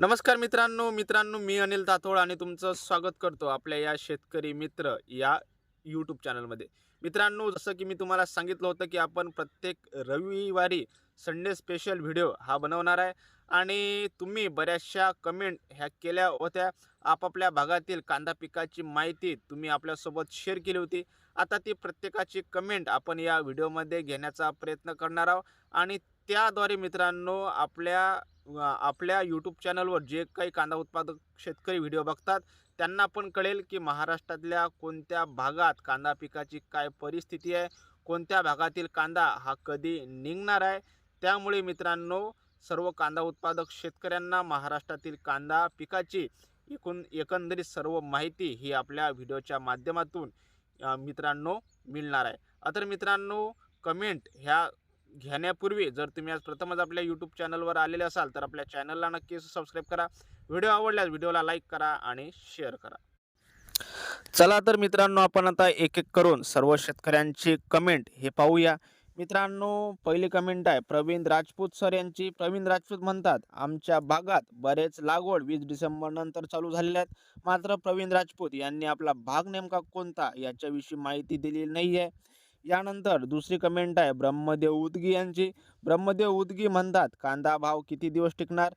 नमस्कार मित्रांनो मित्रांनो मी अनिल तातोड आणि तुमचं स्वागत करतो आपल्या या शेतकरी मित्र या यूट्यूब चॅनलमध्ये मित्रांनो जसं की मी तुम्हाला सांगितलं होतं की आपण प्रत्येक रविवारी संडे स्पेशल व्हिडिओ हा बनवणार आहे आणि तुम्ही बऱ्याचशा कमेंट ह्या केल्या होत्या. आपापल्या भागातील कांदा पिकाची माहिती तुम्ही आपल्यासोबत शेअर केली होती. आता ती प्रत्येकाची कमेंट आपण या व्हिडिओमध्ये घेण्याचा प्रयत्न करणार आहोत आणि त्याद्वारे मित्रांनो आपल्या आपल्या यूट्यूब चॅनलवर जे काही कांदा उत्पादक शेतकरी व्हिडिओ बघतात त्यांना पण कळेल की महाराष्ट्रातल्या कोणत्या भागात कांदा पिकाची काय परिस्थिती आहे कोणत्या भागातील कांदा हा कधी निघणार आहे. त्यामुळे मित्रांनो सर्व कांदा उत्पादक शेतकऱ्यांना महाराष्ट्रातील कांदा पिकाची एकूण एकंदरीत सर्व माहिती ही आपल्या व्हिडिओच्या माध्यमातून मित्रांनो मिळणार आहे. तर मित्रांनो कमेंट ह्या घेण्यापूर्वी जर तुम्ही आज प्रथमच आपल्या यूट्यूब चॅनलवर आलेले असाल तर आपल्या चॅनलला नक्की सबस्क्राईब करा. व्हिडिओ आवडल्यास व्हिडिओला लाईक करा आणि शेअर करा. चला तर मित्रांनो आपण आता एक एक करून सर्व शेतकऱ्यांची कमेंट हे पाहूया. मित्रांनो पहिली कमेंट आहे प्रवीण राजपूत सर यांची. प्रवीण राजपूत म्हणतात आमच्या भागात बरेच लागवड वीस डिसेंबर नंतर चालू झालेल्या आहेत. मात्र प्रवीण राजपूत यांनी आपला भाग नेमका कोणता याच्याविषयी माहिती दिलेली नाही आहे यानंतर दुसरी कमेंट आहे ब्रह्मदेव उदगी यांची. ब्रह्मदेव उदगी म्हणतात कांदा भाव किती दिवस टिकणार?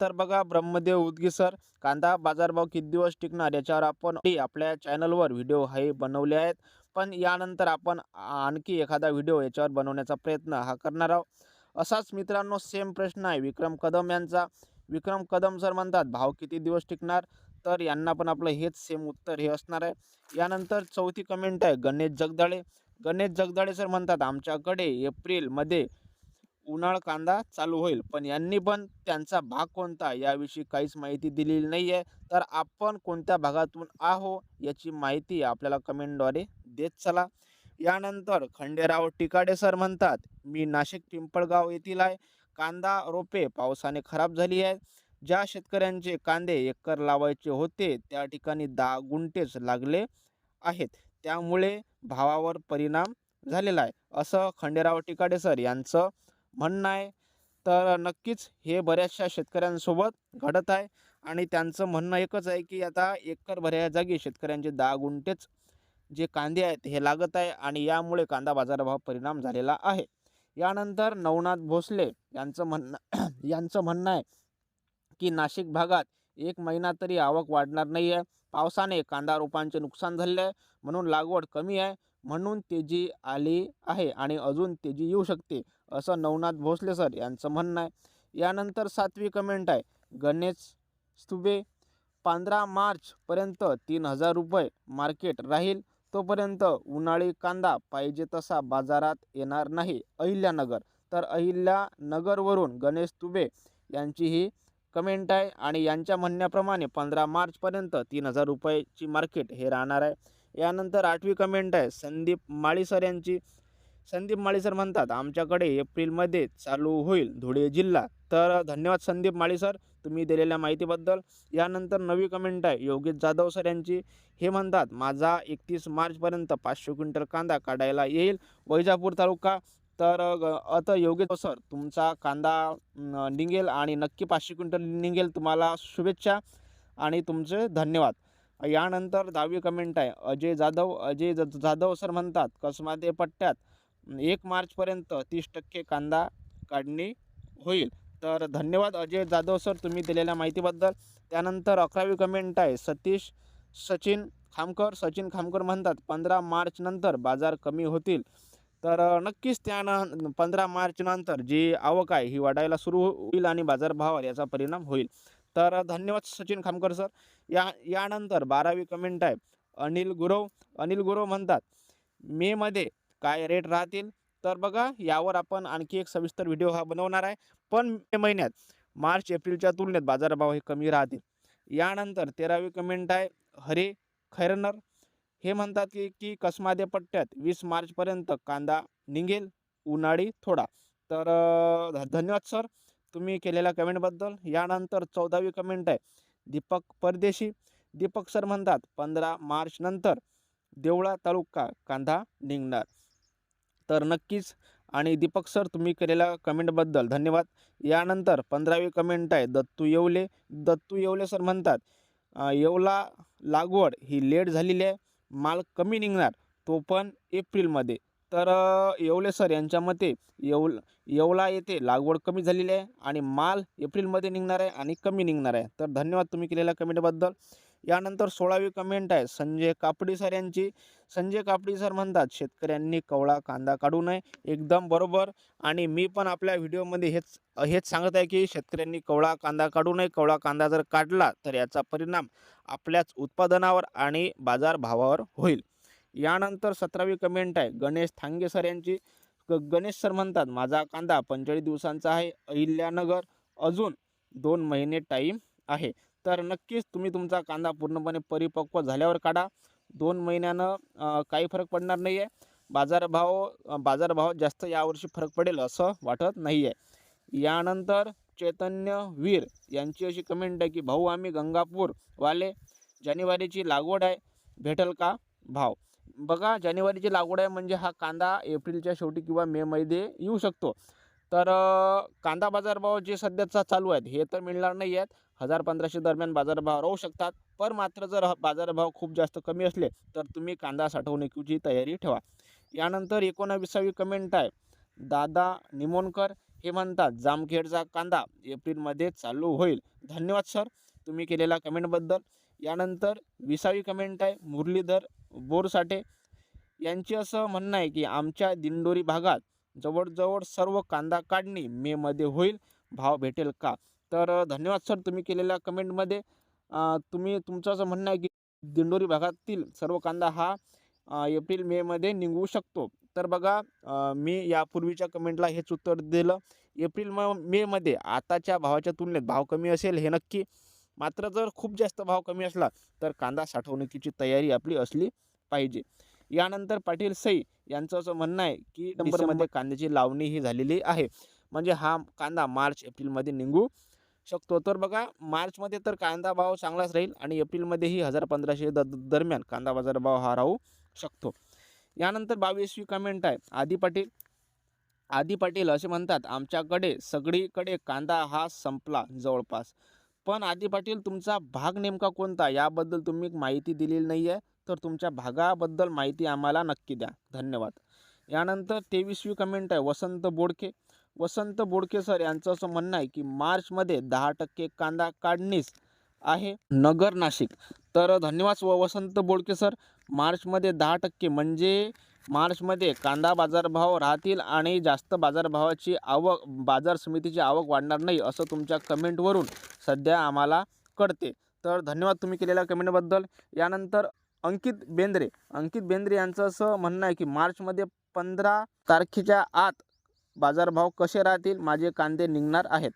तर बघा ब्रह्मदेव उदगी सर कांदा बाजारभाव किती दिवस टिकणार? याच्यावर आपण आपल्या चॅनलवर व्हिडिओ हे बनवले आहेत. पण यानंतर आपण आणखी एखादा व्हिडिओ याच्यावर बनवण्याचा प्रयत्न हा करणार आहोत. असाच मित्रांनो सेम प्रश्न आहे विक्रम कदम यांचा. विक्रम कदम सर म्हणतात भाव किती दिवस टिकणार? तर यांना पण आपलं हेच सेम उत्तर हे असणार आहे. यानंतर चौथी कमेंट आहे गणेश जगदाळे. गणेश जगदाळे सर म्हणतात आमच्याकडे एप्रिलमध्ये उन्हाळ कांदा चालू होईल पण यांनी पण त्यांचा भाग कोणता? याविषयी काहीच माहिती दिलेली नाही आहे तर आपण कोणत्या भागातून आहो याची माहिती आपल्याला कमेंटद्वारे देत चला. यानंतर खंडेराव टिकाडे सर म्हणतात मी नाशिक पिंपळगाव येथील आहे. कांदा रोपे पावसाने खराब झाली आहे ज्या शेतकऱ्यांचे कांदे एकर लावायचे होते त्या ठिकाणी दहा गुंठेच लागले आहेत. त्यामुळे भावावर परिणाम झालेला आहे. असं खंडेराव टिकाडे सर यांचं म्हणणं आहे. तर नक्कीच हे बऱ्याचशा शेतकऱ्यांसोबत घडत आहे. आणि त्यांचं म्हणणं एकच आहे की आता एकर भऱ्या जागी शेतकऱ्यांचे दहा गुंठेच जे कांदे आहेत हे लागत आहे आणि यामुळे कांदा बाजारभाव परिणाम झालेला आहे. यानंतर नवनाथ भोसले यांचं म्हणणं यांचं म्हणणं आहे की नाशिक भागात एक महिना तरी आवक वाढणार नाही आहे पावसाने कांदा रोपांचे नुकसान झाले आहे. म्हणून लागवड कमी आहे. म्हणून तेजी आली आहे आणि अजून तेजी येऊ शकते असं नवनाथ भोसले सर यांचं म्हणणं आहे. यानंतर सातवी कमेंट आहे. गणेश स्तुबे पंधरा मार्चपर्यंत तीन हजार रुपये मार्केट राहील. तोपर्यंत उन्हाळी कांदा पाहिजे तसा बाजारात येणार नाही. अहिल्यानगर. तर अहिल्यानगरवरून गणेश तुबे यांची ही कमेंट आहे आणि यांच्या म्हणण्याप्रमाणे पंधरा मार्चपर्यंत तीन हजार रुपयाची मार्केट हे राहणार आहे. यानंतर आठवी कमेंट आहे. संदीप माळी सर यांची. संदीप माळी सर म्हणतात आमच्याकडे एप्रिलमध्ये चालू होईल धुळे जिल्हा. तर धन्यवाद संदीप माळीसर तुम्ही दिलेल्या माहितीबद्दल. यानंतर नवी कमेंट आहे. योगेश जाधव सर यांची. हे म्हणतात माझा एकतीस मार्चपर्यंत पाचशे क्विंटल कांदा काढायला येईल. वैजापूर तालुका तर आता योग्य सर तुमचा कांदा निघेल आणि नक्की पाचशे क्विंटल निघेल तुम्हाला शुभेच्छा आणि तुमचे धन्यवाद. यानंतर दहावी कमेंट आहे. अजय जाधव अजय ज- जाधव सर म्हणतात कसमादे पट्ट्यात. एक मार्चपर्यंत तीस टक्के कांदा काढणी होईल. तर धन्यवाद अजय जाधव सर तुम्ही दिलेल्या माहितीबद्दल. त्यानंतर अकरावी कमेंट आहे. सतीश सचिन खामकर सचिन खामकर म्हणतात पंधरा मार्चनंतर बाजार कमी होतील. तर नक्कीच त्यानं पंधरा मार्चनंतर जी आवक आहे ही वाढायला सुरू होईल आणि बाजारभावावर याचा परिणाम होईल. तर धन्यवाद सचिन खामकर सर. या यानंतर बारावी कमेंट आहे अनिल गुरव. अनिल गुरव म्हणतात मेमध्ये काय रेट राहतील? तर बघा यावर आपण आणखी एक सविस्तर व्हिडिओ हा बनवणार आहे. पण मे महिन्यात मार्च एप्रिलच्या तुलनेत बाजारभाव हे कमी राहतील. यानंतर तेरावी कमेंट आहे हरे खैरनर. हे म्हणतात की की कसमादे पट्ट्यात वीस मार्चपर्यंत कांदा निघेल उन्हाळी थोडा. तर धन्यवाद सर तुम्ही केलेल्या कमेंटबद्दल. यानंतर चौदावी कमेंट आहे दीपक परदेशी. दीपक सर म्हणतात पंधरा मार्चनंतर देवळा तालुका कांदा निघणार. तर नक्कीच आणि दीपक सर तुम्ही केलेल्या कमेंटबद्दल धन्यवाद. यानंतर पंधरावी कमेंट आहे दत्तू येवले. दत्तू येवले सर म्हणतात येवला लागवड ही लेट झालेली आहे. माल कमी निघणार तो पण एप्रिलमध्ये. तर येवले सर यांच्या मते येवल येवला येथे लागवड कमी झालेली आहे आणि माल एप्रिलमध्ये निघणार आहे आणि कमी निघणार आहे. तर धन्यवाद तुम्ही केलेल्या कमेंटबद्दल यानंतर सोळावी कमेंट आहे. संजय कापडी सर यांची. संजय कापडी सर म्हणतात शेतकऱ्यांनी कवळा कांदा काढू नये. एकदम बरोबर. आणि मी पण आपल्या व्हिडिओमध्ये हेच हेच सांगत आहे की शेतकऱ्यांनी कवळा कांदा काढू नये. कवळा कांदा जर काढला तर याचा परिणाम आपल्याच उत्पादनावर आणि बाजारभावावर होईल. यानंतर सतरावी कमेंट आहे. गणेश थांगे सर यांची. ग- गणेश सर म्हणतात माझा कांदा पंचेचाळीस दिवसांचा आहे. अहिल्यानगर अजून दोन महिने टाईम आहे. तर नक्कीच तुम्ही तुमचा कांदा पूर्णपणे परिपक्व झाल्यावर काढा. दोन महिन्यानं काही फरक पडणार नाही आहे बाजारभाव बाजारभाव जास्त यावर्षी फरक पडेल असं वाटत नाही आहे यानंतर चैतन्य वीर यांची अशी कमेंट आहे की भाऊ आम्ही गंगापूरवाले. जानेवारीची लागवड आहे. भेटेल का भाव? बघा जानेवारीची लागवड आहे म्हणजे हा कांदा एप्रिलच्या शेवटी किंवा मेमध्ये येऊ शकतो. तर कांदा बाजारभाव जे सध्याचा चालू आहेत हे तर मिळणार नाही आहेत हजार पंधराशे दरम्यान बाजारभाव राहू शकतात. पर मात्र जर बाजारभाव खूप जास्त कमी असले तर तुम्ही कांदा साठवणुकीची तयारी ठेवा. यानंतर एकोणाविसावी कमेंट आहे. दादा निमोणकर हे म्हणतात जामखेडचा कांदा एप्रिलमध्ये चालू होईल. धन्यवाद सर तुम्ही केलेल्या कमेंटबद्दल यानंतर विसावी कमेंट आहे मुरलीधर बोरसाठे. यांचे असं म्हणणं आहे की आमच्या दिंडोरी भागात जवळजवळ सर्व कांदा काढणी मेमध्ये होईल. भाव भेटेल का? तर धन्यवाद सर तुम्ही केलेल्या कमेंटमध्ये. तुम्ही तुमचं असं म्हणणं आहे की दिंडोरी भागातील सर्व कांदा हा एप्रिल मेमध्ये निघू शकतो. तर बघा मी यापूर्वीच्या कमेंटला हेच उत्तर दिलं. एप्रिल म मेमध्ये आताच्या भावाच्या तुलनेत भाव कमी असेल हे नक्की. मात्र जर खूप जास्त भाव कमी असला तर कांदा साठवणुकीची तयारी आपली असली पाहिजे. यानंतर पाटील सई यांचं असं म्हणणं आहे की डिसेंबरमध्ये कांद्याची लावणी ही झालेली आहे. म्हणजे हा कांदा मार्च एप्रिलमध्ये निघू शकतो. तर बघा मार्चमध्ये तर कांदा भाव चांगलाच राहील आणि एप्रिलमध्येही हजार पंधराशे द दरम्यान कांदा बाजार भाव हा राहू शकतो. यानंतर बावीसवी कमेंट आहे. आदी पाटील. आदी पाटील असे म्हणतात आमच्याकडे सगळीकडे कांदा हा संपला जवळपास. पण आदी पाटील तुमचा भाग नेमका कोणता? याबद्दल तुम्ही माहिती दिलेली नाही आहे तर तुमच्या भागाबद्दल माहिती आम्हाला नक्की द्या. धन्यवाद. यानंतर तेवीसवी कमेंट आहे. वसंत बोडके. वसंत बोडके सर यांचं असं म्हणणं आहे की मार्चमध्ये दहा टक्के कांदा काढणीस आहे नगर नाशिक. तर धन्यवाद व वसंत बोडके सर. मार्चमध्ये दहा टक्के म्हणजे मार्चमध्ये कांदा बाजारभाव राहतील आणि जास्त बाजारभावाची आवक बाजार समितीची आवक वाढणार नाही असं तुमच्या कमेंटवरून सध्या आम्हाला कळते. तर धन्यवाद तुम्ही केलेल्या कमेंटबद्दल. यानंतर अंकित बेंद्रे. अंकित बेंद्रे यांचं असं म्हणणं आहे की मार्चमध्ये पंधरा तारखेच्या आत बाजारभाव कसे राहतील? माझे कांदे निघणार आहेत.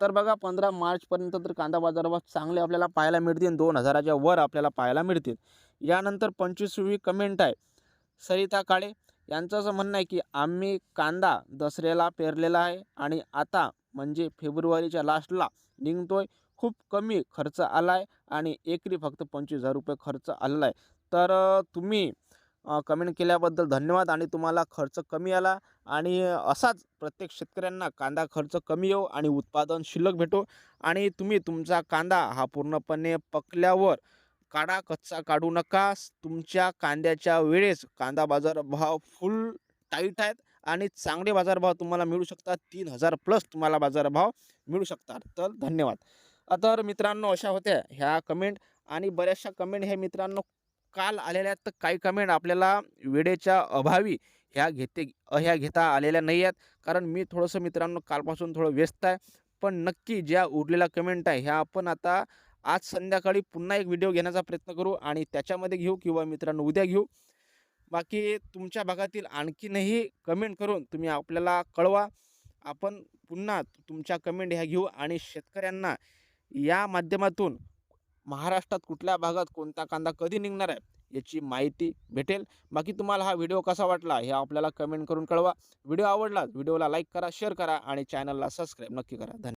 तर बघा पंधरा मार्चपर्यंत तर कांदा बाजारभाव चांगले आपल्याला पाहायला मिळतील. दोन हजाराच्या वर आपल्याला पाहायला मिळतील. यानंतर पंचवीसवी कमेंट आहे. सरिता काळे यांचं असं म्हणणं आहे की आम्ही कांदा दसऱ्याला पेरलेला आहे आणि आता म्हणजे फेब्रुवारीच्या लास्टला निघतो आहे खूप कमी खर्च आला आहे आणि एकरी फक्त पंचवीस हजार रुपये खर्च आलेला आहे. तर तुम्ही कमेंट केल्याबद्दल धन्यवाद आणि तुम्हाला खर्च कमी आला आणि असाच प्रत्येक शेतकऱ्यांना कांदा खर्च कमी येऊ आणि उत्पादन शिल्लक भेटो आणि तुम्ही तुमचा कांदा हा पूर्णपणे पकल्यावर काढा कच्चा काढू नका. तुमच्या कांद्याच्या वेळेस कांदा बाजारभाव फुल टाईट आहेत आणि चांगले बाजारभाव तुम्हाला मिळू शकतात. तीन हजार प्लस तुम्हाला बाजारभाव मिळू शकतात. तर धन्यवाद. तर मित्रांनो अशा होत्या ह्या कमेंट आणि बऱ्याचशा कमेंट हे मित्रांनो काल आलेल्या आहेत तर काही कमेंट आपल्याला वेळेच्या अभावी ह्या घेते ह्या घेता आलेल्या नाही आहेत. कारण मी थोडंसं मित्रांनो कालपासून थोडं व्यस्त आहे. पण नक्की ज्या उरलेल्या कमेंट आहे ह्या आपण आता आज संध्याकाळी पुन्हा एक व्हिडिओ घेण्याचा प्रयत्न करू आणि त्याच्यामध्ये घेऊ किंवा मित्रांनो उद्या घेऊ. बाकी तुमच्या भागातील आणखीनही कमेंट करून तुम्ही आपल्याला कळवा. आपण पुन्हा तुमच्या कमेंट ह्या घेऊ आणि शेतकऱ्यांना या माध्यमातून महाराष्ट्रात कुठल्या भागात कोणता कांदा कधी निघणार आहे याची माहिती भेटेल. बाकी तुम्हाला हा व्हिडिओ कसा वाटला हे आपल्याला कमेंट करून कळवा. व्हिडिओ आवडला व्हिडिओला लाईक करा शेअर करा आणि चॅनलला सबस्क्राईब नक्की करा. धन्यवाद.